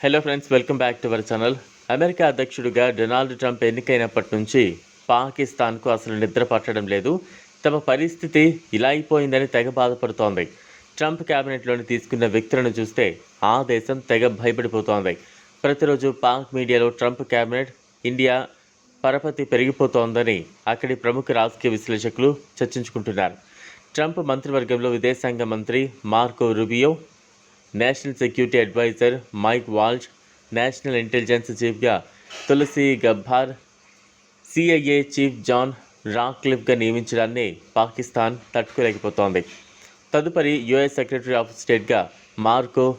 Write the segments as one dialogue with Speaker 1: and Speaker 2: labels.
Speaker 1: Hello friends welcome back to our channel America అధ్యక్షుడిగా Donald Trump ఎన్నికైనప్పటి నుంచి పాకిస్తాన్కు అసలు నిద్ర పట్టడం లేదు. తమ పరిస్థితి ఇలా అయిపోయిందని తెగ బాధపడుతోంది. ట్రంప్ క్యాబినెట్లోని తీసుకున్న వ్యక్తులను చూస్తే ఆ దేశం తెగ భయపడిపోతోంది. ప్రతిరోజు పాక్ మీడియాలో ట్రంప్ క్యాబినెట్ ఇండియా పరపతి పెరిగిపోతోందని అక్కడి ప్రముఖ రాజకీయ విశ్లేషకులు చర్చించుకుంటున్నారు. ట్రంప్ మంత్రివర్గంలో విదేశాంగ మంత్రి Marco Rubio national security adviser Mike Waltz national intelligence చీఫ్గా Tulsi Gabbard CIA chief John రాక్లిఫ్గా నియమించడాన్ని పాకిస్తాన్ తట్టుకోలేకపోతోంది. తదుపరి యుఎస్ సెక్రటరీ ఆఫ్ స్టేట్గా మార్కో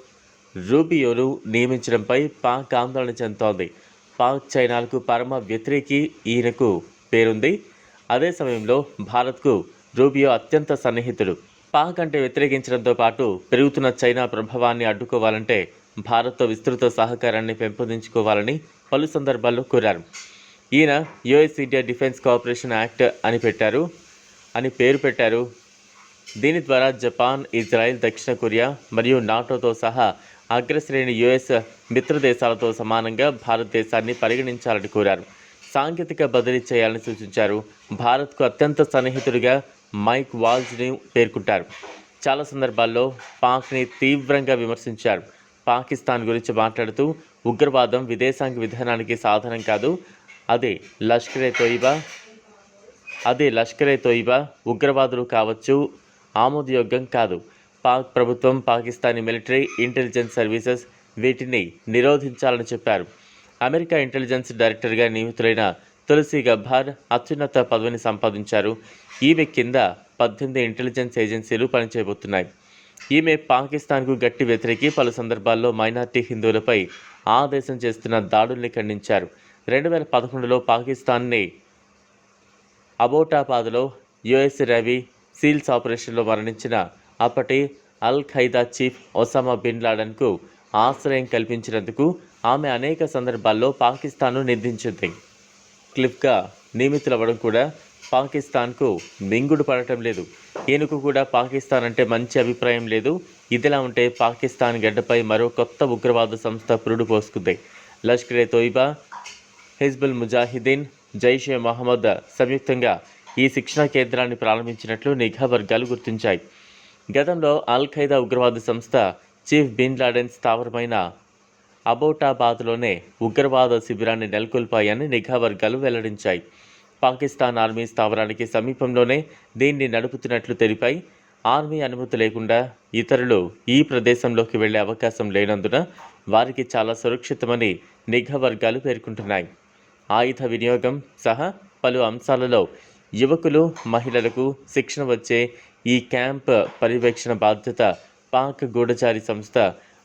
Speaker 1: రూబియోను నియమించడంపై పాక్ ఆందోళన చెందుతోంది. పాక్ చైనాలకు పరమ వ్యతిరేకి ఈయనకు పేరుంది. అదే సమయంలో భారత్కు రూబియో అత్యంత సన్నిహితుడు. పాక్ అంటే వ్యతిరేకించడంతో పాటు పెరుగుతున్న చైనా ప్రభావాన్ని అడ్డుకోవాలంటే భారత్తో విస్తృత సహకారాన్ని పెంపొందించుకోవాలని పలు సందర్భాల్లో కోరారు. ఈయన US India defence cooperation act అని పెట్టారు అని పేరు పెట్టారు. దీని ద్వారా జపాన్ ఇజ్రాయెల్ దక్షిణ కొరియా మరియు నాటోతో సహా అగ్రశ్రేణి యుఎస్ మిత్రదేశాలతో సమానంగా భారతదేశాన్ని పరిగణించాలని కోరారు. సాంకేతిక బదిలీ చేయాలని సూచించారు. భారత్కు అత్యంత సన్నిహితుడిగా మైక్ వాల్జ్ని పేర్కొంటారు. చాలా సందర్భాల్లో పాక్ని తీవ్రంగా విమర్శించారు. పాకిస్తాన్ గురించి మాట్లాడుతూ ఉగ్రవాదం విదేశాంగ విధానానికి సాధనం కాదు. అదే లష్కరే తోయిబా అదే లష్కరే తోయిబా ఉగ్రవాదులు కావచ్చు ఆమోదయోగ్యం కాదు. పాక్ ప్రభుత్వం పాకిస్తానీ మిలిటరీ ఇంటెలిజెన్స్ సర్వీసెస్ వీటిని నిరోధించాలని చెప్పారు. అమెరికా ఇంటెలిజెన్స్ డైరెక్టర్గా నియమితులైన తులసి గబ్బార్ అత్యున్నత పదవిని సంపాదించారు. ఈమె కింద పద్దెనిమిది ఇంటెలిజెన్స్ ఏజెన్సీలు పనిచేయబోతున్నాయి. ఈమె పాకిస్తాన్కు గట్టి వ్యతిరేకి పలు సందర్భాల్లో మైనార్టీ హిందువులపై ఆ దేశం చేస్తున్న దాడుల్ని ఖండించారు. రెండు వేల పదకొండులో పాకిస్తాన్ని అబోటాబాద్లో యుఎస్ రవి సీల్స్ ఆపరేషన్లో మరణించిన అప్పటి Al Qaeda chief Osama bin లాడన్కు ఆశ్రయం కల్పించినందుకు ఆమె అనేక సందర్భాల్లో పాకిస్తాన్ను నిందించింది. క్లిఫ్గా నియమితులవ్వడం కూడా పాకిస్తాన్కు మింగుడు పడటం లేదు. ఈయనకు కూడా పాకిస్తాన్ అంటే మంచి అభిప్రాయం లేదు. ఇదిలా ఉంటే పాకిస్తాన్ గడ్డపై మరో కొత్త ఉగ్రవాద సంస్థ పురుడు పోసుకుంది. లష్కరే తోయిబా హిజ్బుల్ ముజాహిదీన్ జైషే మహమ్మద్ సంయుక్తంగా ఈ శిక్షణా కేంద్రాన్ని ప్రారంభించినట్లు నిఘా వర్గాలు గుర్తించాయి. గతంలో అల్ ఖైదా ఉగ్రవాద సంస్థ చీఫ్ బిన్ లాడెన్ స్థావరమైన అబోటాబాద్లోనే ఉగ్రవాద శిబిరాన్ని నెలకొల్పాయని నిఘా వర్గాలు వెల్లడించాయి. పాకిస్తాన్ ఆర్మీ స్థావరానికి సమీపంలోనే దీన్ని నడుపుతున్నట్లు తెలిపాయి. ఆర్మీ అనుమతి లేకుండా ఇతరులు ఈ ప్రదేశంలోకి వెళ్ళే అవకాశం లేనందున వారికి చాలా సురక్షితమని నిఘా వర్గాలు పేర్కొంటున్నాయి. ఆయుధ వినియోగం సహా పలు అంశాలలో యువకులు మహిళలకు శిక్షణ వచ్చే ఈ క్యాంప్ పర్యవేక్షణ బాధ్యత పాక్ గూఢచారి సంస్థ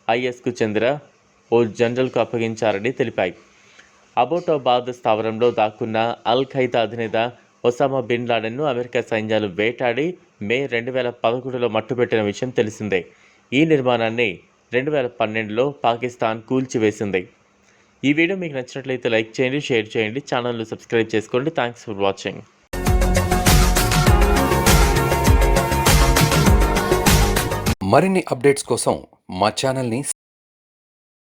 Speaker 1: ఐఎస్కు చెందిన ఓ జనరల్కు అప్పగించారని తెలిపాయి. అబోటాబాద్ స్థావరంలో దాక్కున్న అల్ ఖైదా అధినేత ఒసామా బిన్ లాడెన్ను అమెరికా సైన్యాలు వేటాడి మే రెండు వేల పదకొండులో మట్టుపెట్టిన విషయం తెలిసిందే. ఈ నిర్మాణాన్ని రెండు వేల పన్నెండులో పాకిస్తాన్ కూల్చివేసింది. ఈ వీడియో మీకు నచ్చినట్లయితే లైక్ చేయండి షేర్ చేయండి ఛానల్ను సబ్స్క్రైబ్ చేసుకోండి. Thanks for watching.
Speaker 2: మరిన్ని అప్డేట్స్ కోసం మా ఛానల్ని